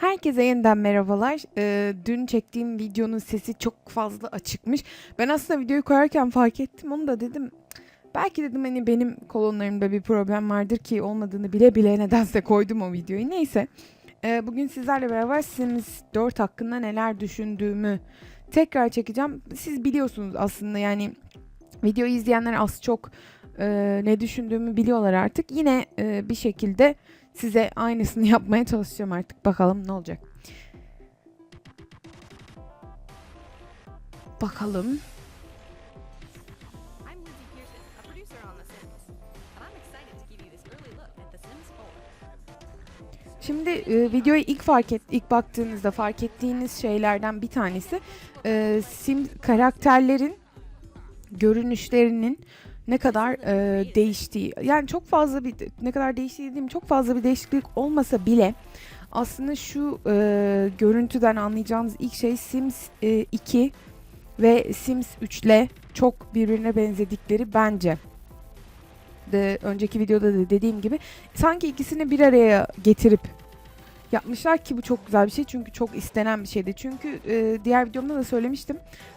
Herkese yeniden merhabalar. Ee, dün çektiğim videonun sesi çok fazla açıkmış. Ben aslında videoyu koyarken fark ettim onu da dedim. Belki dedim hani benim kolonlarımda bir problem vardır ki olmadığını bile bile nedense koydum o videoyu. Neyse. Ee, bugün sizlerle beraber Sims 4 hakkında neler düşündüğümü tekrar çekeceğim. Siz biliyorsunuz aslında yani videoyu izleyenler az çok e, ne düşündüğümü biliyorlar artık. Yine e, bir şekilde size aynısını yapmaya çalışacağım artık. Bakalım ne olacak. Bakalım. I'm Lizzie Pearson, a producer on The Sims, and I'm excited to give you this early look at The Sims 4. Şimdi e, videoyu ilk fark et, ilk baktığınızda fark ettiğiniz şeylerden bir tanesi e, sim karakterlerin görünüşlerinin ne kadar e, değiştiği. Yani çok fazla bir ne kadar değiştiği dediğim çok fazla bir değişiklik olmasa bile aslında şu e, görüntüden anlayacağınız ilk şey Sims e, 2 ve Sims 3 ile çok birbirine benzedikleri bence. De, önceki videoda da dediğim gibi sanki ikisini bir araya getirip yapmışlar ki bu çok güzel bir şey çünkü çok istenen bir şeydi. Çünkü e, diğer videomda da söylemiştim.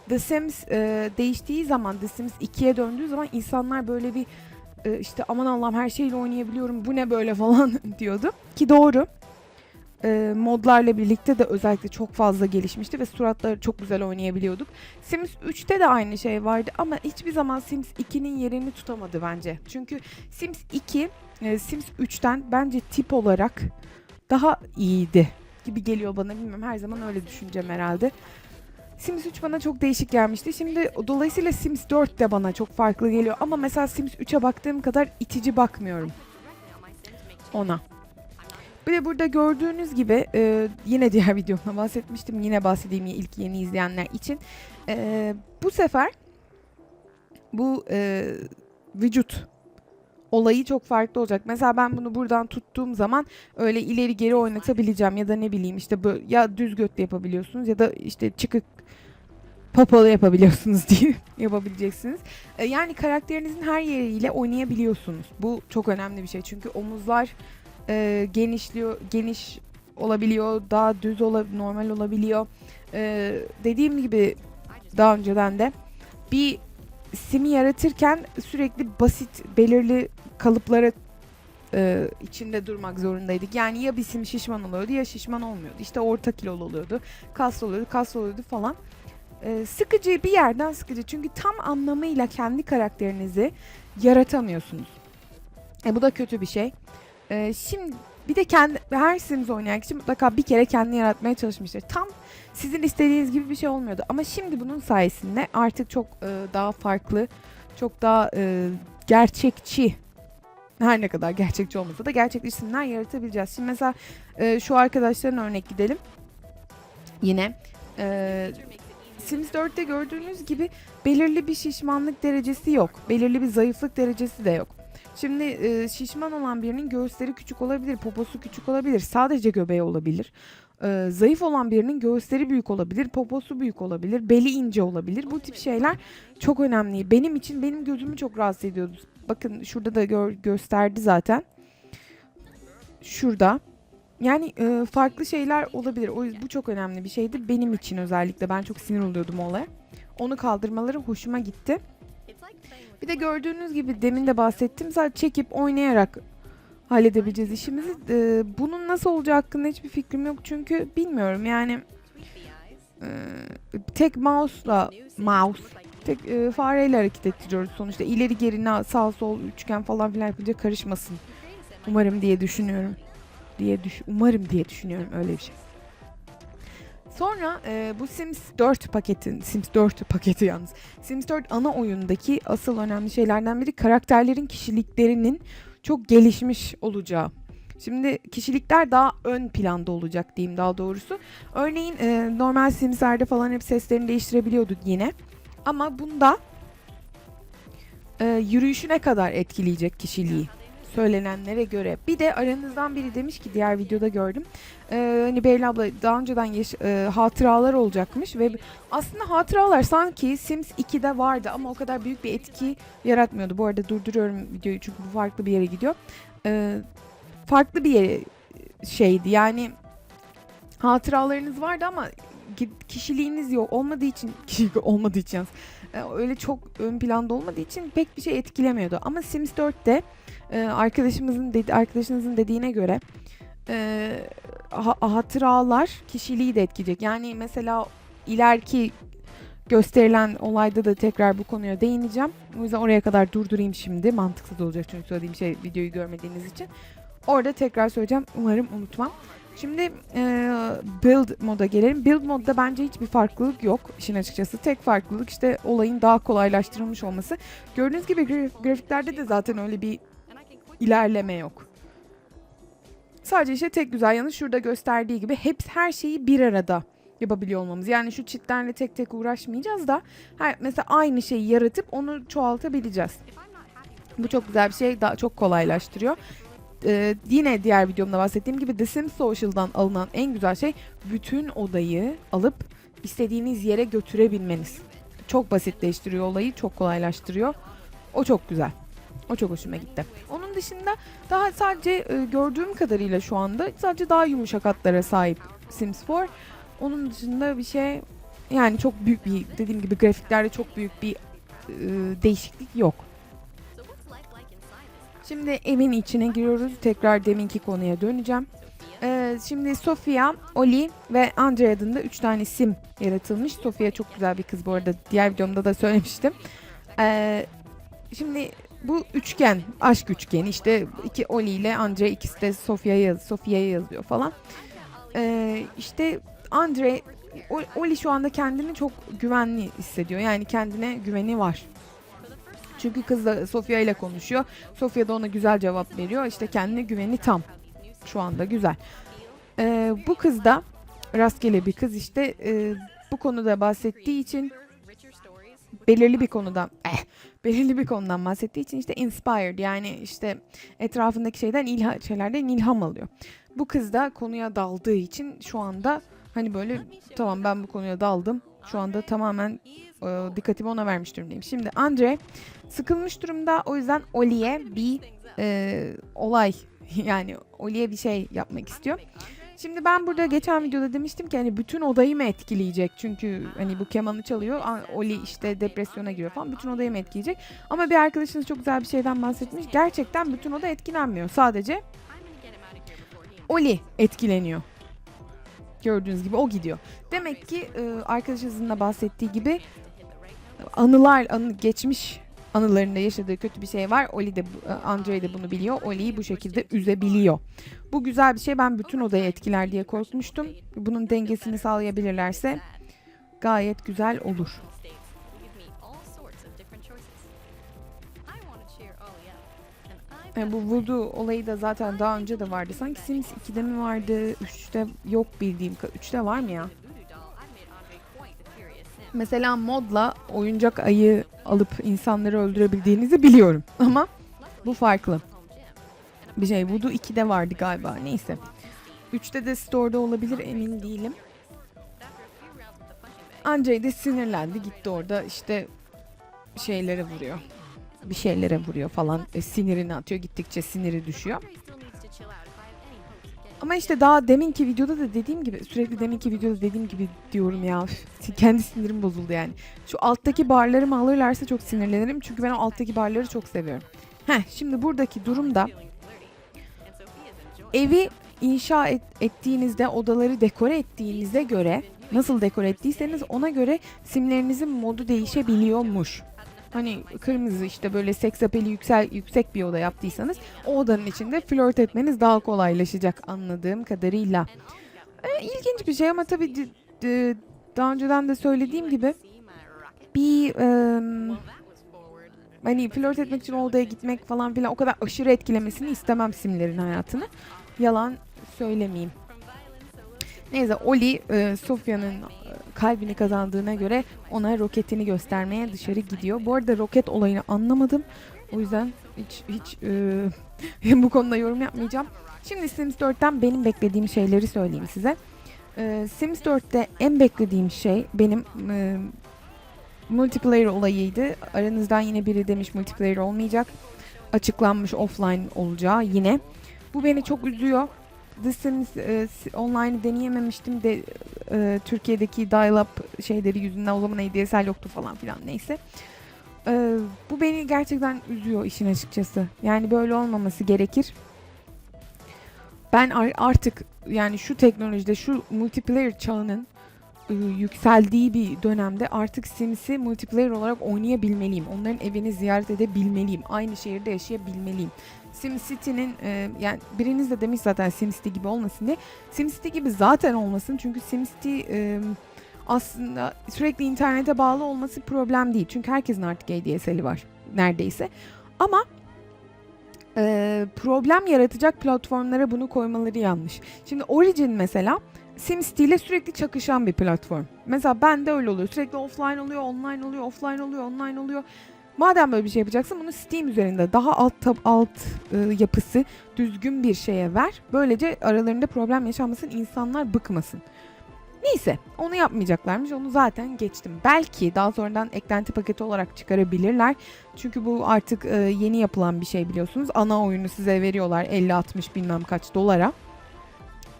The Sims e, değiştiği zaman, The Sims 2'ye döndüğü zaman insanlar böyle bir e, işte aman Allah'ım her şeyle oynayabiliyorum bu ne böyle falan diyordu. Ki doğru. E, modlarla birlikte de özellikle çok fazla gelişmişti ve suratları çok güzel oynayabiliyorduk. Sims 3'te de aynı şey vardı ama hiçbir zaman Sims 2'nin yerini tutamadı bence. Çünkü Sims 2 e, Sims 3'ten bence tip olarak daha iyiydi gibi geliyor bana bilmiyorum her zaman öyle düşüneceğim herhalde. Sims 3 bana çok değişik gelmişti. Şimdi dolayısıyla Sims 4 de bana çok farklı geliyor ama mesela Sims 3'e baktığım kadar itici bakmıyorum ona. Bir de burada gördüğünüz gibi e, yine diğer videomda bahsetmiştim. Yine bahsedeyim ilk yeni izleyenler için. E, bu sefer bu e, vücut olayı çok farklı olacak. Mesela ben bunu buradan tuttuğum zaman öyle ileri geri oynatabileceğim ya da ne bileyim işte böyle ya düz götle yapabiliyorsunuz ya da işte çıkık papalı yapabiliyorsunuz diye yapabileceksiniz. E, yani karakterinizin her yeriyle oynayabiliyorsunuz. Bu çok önemli bir şey çünkü omuzlar e, genişliyor, geniş olabiliyor, daha düz ola, normal olabiliyor. E, dediğim gibi daha önceden de bir simi yaratırken sürekli basit, belirli kalıplara e, içinde durmak zorundaydık. Yani ya bir sim şişman oluyordu ya şişman olmuyordu. İşte orta kilolu oluyordu, kaslı oluyordu, kaslı oluyordu falan. E, sıkıcı bir yerden sıkıcı. Çünkü tam anlamıyla kendi karakterinizi yaratamıyorsunuz. E, bu da kötü bir şey. E, şimdi bir de kendi her Sims oynayan kişi mutlaka bir kere kendini yaratmaya çalışmıştır. Tam sizin istediğiniz gibi bir şey olmuyordu. Ama şimdi bunun sayesinde artık çok e, daha farklı, çok daha e, gerçekçi her ne kadar gerçekçi olmasa da gerçek isimler yaratabileceğiz. Şimdi mesela e, şu arkadaşların örnek gidelim. Yine e, Sims 4'te gördüğünüz gibi belirli bir şişmanlık derecesi yok. Belirli bir zayıflık derecesi de yok. Şimdi e, şişman olan birinin göğüsleri küçük olabilir, poposu küçük olabilir, sadece göbeği olabilir. E, zayıf olan birinin göğüsleri büyük olabilir, poposu büyük olabilir, beli ince olabilir. Bu tip şeyler çok önemli. Benim için benim gözümü çok rahatsız ediyordu. Bakın şurada da gör- gösterdi zaten. Şurada. Yani e, farklı şeyler olabilir. O yüzden bu çok önemli bir şeydi benim için özellikle. Ben çok sinir oluyordum olaya. Onu kaldırmaları hoşuma gitti. Bir de gördüğünüz gibi demin de bahsettim. Sadece çekip oynayarak halledebileceğiz işimizi. E, bunun nasıl olacağı hakkında hiçbir fikrim yok. Çünkü bilmiyorum yani e, tek mouse'la mouse tek e, fareyle hareket ettiriyoruz sonuçta. İleri geri sağ sol üçgen falan filan yapınca karışmasın. Umarım diye düşünüyorum. Diye düş umarım diye düşünüyorum öyle bir şey. Sonra e, bu Sims 4 paketin, Sims 4 paketi yalnız. Sims 4 ana oyundaki asıl önemli şeylerden biri karakterlerin kişiliklerinin çok gelişmiş olacağı. Şimdi kişilikler daha ön planda olacak diyeyim daha doğrusu. Örneğin e, normal Sims'lerde falan hep seslerini değiştirebiliyorduk yine. Ama bunda e, yürüyüşü ne kadar etkileyecek kişiliği söylenenlere göre. Bir de aranızdan biri demiş ki diğer videoda gördüm. Ee, hani Beril abla daha önceden yaş- e, hatıralar olacakmış ve aslında hatıralar sanki Sims 2'de vardı ama o kadar büyük bir etki yaratmıyordu. Bu arada durduruyorum videoyu çünkü bu farklı bir yere gidiyor. Ee, farklı bir yere şeydi yani hatıralarınız vardı ama kişiliğiniz yok olmadığı için kişilik olmadığı için e, öyle çok ön planda olmadığı için pek bir şey etkilemiyordu. Ama Sims 4'te e, arkadaşımızın dedi, arkadaşınızın dediğine göre e, ha- hatıralar kişiliği de etkileyecek. Yani mesela ileriki gösterilen olayda da tekrar bu konuya değineceğim. O yüzden oraya kadar durdurayım şimdi. Mantıksız olacak çünkü söylediğim şey videoyu görmediğiniz için. Orada tekrar söyleyeceğim. Umarım unutmam. Şimdi e, build moda gelelim. Build modda bence hiçbir farklılık yok işin açıkçası. Tek farklılık işte olayın daha kolaylaştırılmış olması. Gördüğünüz gibi graf- grafiklerde de zaten öyle bir ilerleme yok. Sadece işte tek güzel yanı şurada gösterdiği gibi hep her şeyi bir arada yapabiliyor olmamız. Yani şu çitlerle tek tek uğraşmayacağız da her, mesela aynı şeyi yaratıp onu çoğaltabileceğiz. Bu çok güzel bir şey. Daha çok kolaylaştırıyor. Ee, yine diğer videomda bahsettiğim gibi The Sims Social'dan alınan en güzel şey bütün odayı alıp istediğiniz yere götürebilmeniz. Çok basitleştiriyor olayı, çok kolaylaştırıyor. O çok güzel. O çok hoşuma gitti. Onun dışında daha sadece e, gördüğüm kadarıyla şu anda sadece daha yumuşak hatlara sahip Sims 4. Onun dışında bir şey yani çok büyük bir dediğim gibi grafiklerde çok büyük bir e, değişiklik yok. Şimdi evin içine giriyoruz. Tekrar deminki konuya döneceğim. Ee, şimdi Sofia, Oli ve Andre adında 3 tane sim yaratılmış. Sofia çok güzel bir kız bu arada. Diğer videomda da söylemiştim. Ee, şimdi bu üçgen, aşk üçgeni işte iki Oli ile Andre ikisi de Sofia'ya yaz, Sofia'ya yazıyor falan. Ee, işte Andre, Oli şu anda kendini çok güvenli hissediyor. Yani kendine güveni var. Çünkü kız da Sofia ile konuşuyor. Sofia da ona güzel cevap veriyor. İşte kendine güveni tam. Şu anda güzel. Ee, bu kız da rastgele bir kız işte e, bu konuda bahsettiği için belirli bir konudan eh, belirli bir konudan bahsettiği için işte inspired yani işte etrafındaki şeyden ilha, şeylerden ilham alıyor. Bu kız da konuya daldığı için şu anda hani böyle tamam ben bu konuya daldım. Şu anda tamamen e, dikkatimi ona vermiş durumdayım. Şimdi Andre sıkılmış durumda o yüzden Oli'ye bir e, olay yani Oli'ye bir şey yapmak istiyor. Şimdi ben burada geçen videoda demiştim ki hani bütün odayı mı etkileyecek? Çünkü hani bu kemanı çalıyor. Oli işte depresyona giriyor falan. Bütün odayı mı etkileyecek? Ama bir arkadaşınız çok güzel bir şeyden bahsetmiş. Gerçekten bütün oda etkilenmiyor. Sadece Oli etkileniyor. Gördüğünüz gibi o gidiyor. Demek ki e, arkadaşınızın da bahsettiği gibi anılar, anı, geçmiş anılarında yaşadığı kötü bir şey var. Oli de, bu- Andre de bunu biliyor. Oli'yi bu şekilde üzebiliyor. Bu güzel bir şey. Ben bütün odayı etkiler diye korkmuştum. Bunun dengesini sağlayabilirlerse gayet güzel olur. states will give me all sorts of different choices. I want to cheer Ollie up, and I've E, bu voodoo olayı da zaten daha önce de vardı. Sanki Sims 2'de mi vardı? 3'te yok bildiğim. ka- 3'te var mı ya? Mesela modla oyuncak ayı alıp insanları öldürebildiğinizi biliyorum. Ama bu farklı. Bir şey. Voodoo 2'de vardı galiba. Neyse. 3'te de store'da olabilir emin değilim. After a few rounds with the punching bag, Andre de sinirlendi. Gitti orada işte şeylere vuruyor. Bir şeylere vuruyor falan. E, sinirini atıyor. Gittikçe siniri düşüyor. Ama işte daha deminki videoda da dediğim gibi sürekli deminki videoda dediğim gibi diyorum ya. Kendi sinirim bozuldu yani. Şu alttaki barlarımı alırlarsa çok sinirlenirim. Çünkü ben o alttaki barları çok seviyorum. Heh şimdi buradaki durumda evi inşa et- ettiğinizde odaları dekore ettiğinize göre nasıl dekore ettiyseniz ona göre simlerinizin modu değişebiliyormuş. Hani kırmızı işte böyle seks apeli yüksel, yüksek bir oda yaptıysanız o odanın içinde flört etmeniz daha kolaylaşacak anladığım kadarıyla. Ee, ilginç bir şey ama tabii di- daha önceden de söylediğim gibi bir forward. hani flört etmek için odaya gitmek falan filan o kadar aşırı etkilemesini istemem simlerin hayatını. Yalan söylemeyeyim. Neyse Oli e, Sofya'nın e, kalbini kazandığına göre ona roketini göstermeye dışarı gidiyor. Bu arada roket olayını anlamadım. O yüzden hiç hiç e, bu konuda yorum yapmayacağım. Şimdi Sims 4'ten benim beklediğim şeyleri söyleyeyim size. E, Sims 4'te en beklediğim şey benim e, multiplayer olayıydı. Aranızdan yine biri demiş multiplayer olmayacak. Açıklanmış offline olacağı yine. Bu beni çok üzüyor. The Sims e, online'ı deneyememiştim de e, Türkiye'deki dial-up şeyleri yüzünden o zaman ADSL yoktu falan filan neyse. E, bu beni gerçekten üzüyor işin açıkçası. Yani böyle olmaması gerekir. Ben ar- artık yani şu teknolojide şu multiplayer çağının e, yükseldiği bir dönemde artık Sims'i multiplayer olarak oynayabilmeliyim. Onların evini ziyaret edebilmeliyim. Aynı şehirde yaşayabilmeliyim. SimCity'nin e, yani biriniz de demiş zaten SimCity gibi olmasın diye. SimCity gibi zaten olmasın çünkü SimCity e, aslında sürekli internete bağlı olması problem değil. Çünkü herkesin artık ADSL'i var neredeyse. Ama e, problem yaratacak platformlara bunu koymaları yanlış. Şimdi Origin mesela SimCity ile sürekli çakışan bir platform. Mesela bende öyle oluyor. Sürekli offline oluyor, online oluyor, offline oluyor, online oluyor. Madem böyle bir şey yapacaksın bunu Steam üzerinde daha alt tab alt e, yapısı düzgün bir şeye ver. Böylece aralarında problem yaşanmasın, insanlar bıkmasın. Neyse onu yapmayacaklarmış onu zaten geçtim. Belki daha sonradan eklenti paketi olarak çıkarabilirler. Çünkü bu artık e, yeni yapılan bir şey biliyorsunuz. Ana oyunu size veriyorlar 50-60 bilmem kaç dolara.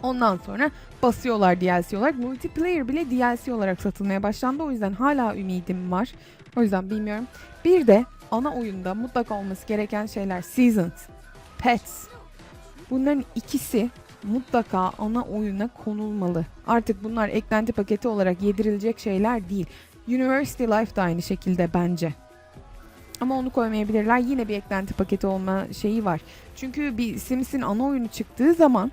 Ondan sonra basıyorlar DLC olarak. Multiplayer bile DLC olarak satılmaya başlandı. O yüzden hala ümidim var. O yüzden bilmiyorum. Bir de ana oyunda mutlaka olması gereken şeyler Seasons, Pets. Bunların ikisi mutlaka ana oyuna konulmalı. Artık bunlar eklenti paketi olarak yedirilecek şeyler değil. University Life da aynı şekilde bence. Ama onu koymayabilirler. Yine bir eklenti paketi olma şeyi var. Çünkü bir Sims'in ana oyunu çıktığı zaman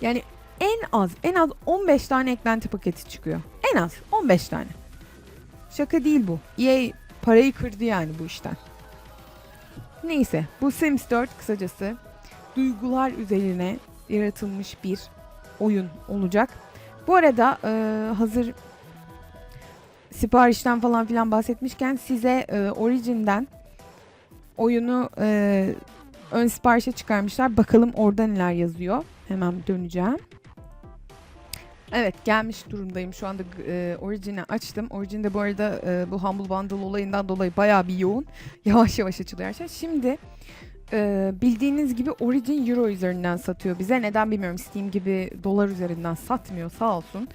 yani en az en az 15 tane eklenti paketi çıkıyor. En az 15 tane. Şaka değil bu. EA parayı kırdı yani bu işten. Neyse bu Sims 4 kısacası duygular üzerine yaratılmış bir oyun olacak. Bu arada e, hazır siparişten falan filan bahsetmişken size e, Origin'den oyunu e, ön siparişe çıkarmışlar. Bakalım orada neler yazıyor. Hemen döneceğim. Evet gelmiş durumdayım şu anda e, Origin'i açtım. Origin'de bu arada e, bu Humble Bundle olayından dolayı bayağı bir yoğun. Yavaş yavaş açılıyor her şey. Şimdi e, bildiğiniz gibi Origin Euro üzerinden satıyor bize. Neden bilmiyorum Steam gibi dolar üzerinden satmıyor sağ olsun.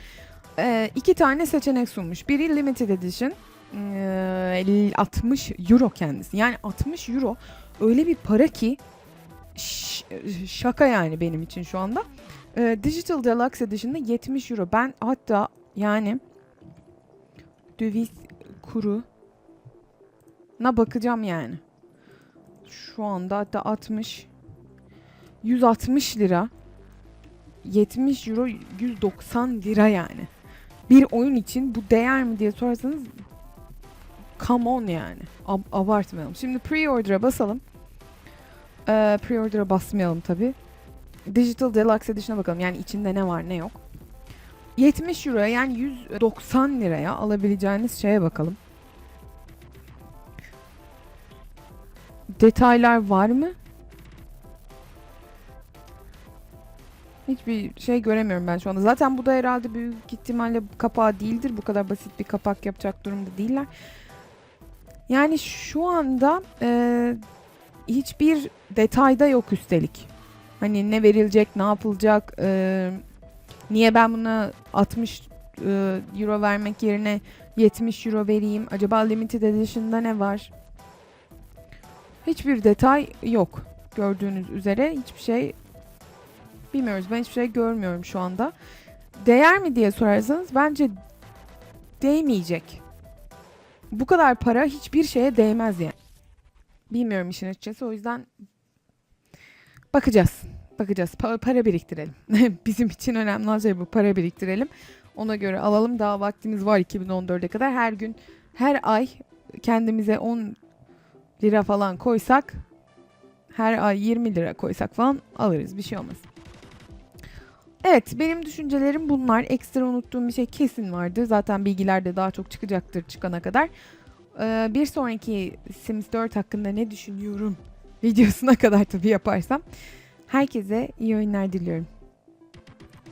E, iki tane seçenek sunmuş. Biri Limited Edition. e, 60 Euro kendisi. Yani 60 Euro öyle bir para ki şaka yani benim için şu anda. Ee, Digital Deluxe Edition'da 70 euro. Ben hatta yani döviz kuru na bakacağım yani. Şu anda hatta 60 160 lira 70 euro 190 lira yani. Bir oyun için bu değer mi diye sorarsanız come on yani. Ab- abartmayalım. Şimdi pre-order'a basalım. Ee, pre-order'a basmayalım tabi. Digital Deluxe Edition'a bakalım. Yani içinde ne var ne yok. 70 euroya yani 190 liraya alabileceğiniz şeye bakalım. Detaylar var mı? Hiçbir şey göremiyorum ben şu anda. Zaten bu da herhalde büyük ihtimalle kapağı değildir. Bu kadar basit bir kapak yapacak durumda değiller. Yani şu anda e, hiçbir detayda yok üstelik. Hani ne verilecek, ne yapılacak, e, niye ben buna 60 e, euro vermek yerine 70 euro vereyim? Acaba limited edition'da ne var? Hiçbir detay yok. Gördüğünüz üzere hiçbir şey bilmiyoruz. Ben hiçbir şey görmüyorum şu anda. Değer mi diye sorarsanız bence değmeyecek. Bu kadar para hiçbir şeye değmez yani. Bilmiyorum işin açıkçası o yüzden bakacağız. Bakacağız. Pa- para biriktirelim. Bizim için önemli olan şey bu. Para biriktirelim. Ona göre alalım. Daha vaktimiz var 2014'e kadar. Her gün, her ay kendimize 10 lira falan koysak, her ay 20 lira koysak falan alırız. Bir şey olmaz. Evet, benim düşüncelerim bunlar. Ekstra unuttuğum bir şey kesin vardır. Zaten bilgiler de daha çok çıkacaktır çıkana kadar. Ee, bir sonraki Sims 4 hakkında ne düşünüyorum videosuna kadar tabii yaparsam. Herkese iyi oyunlar diliyorum.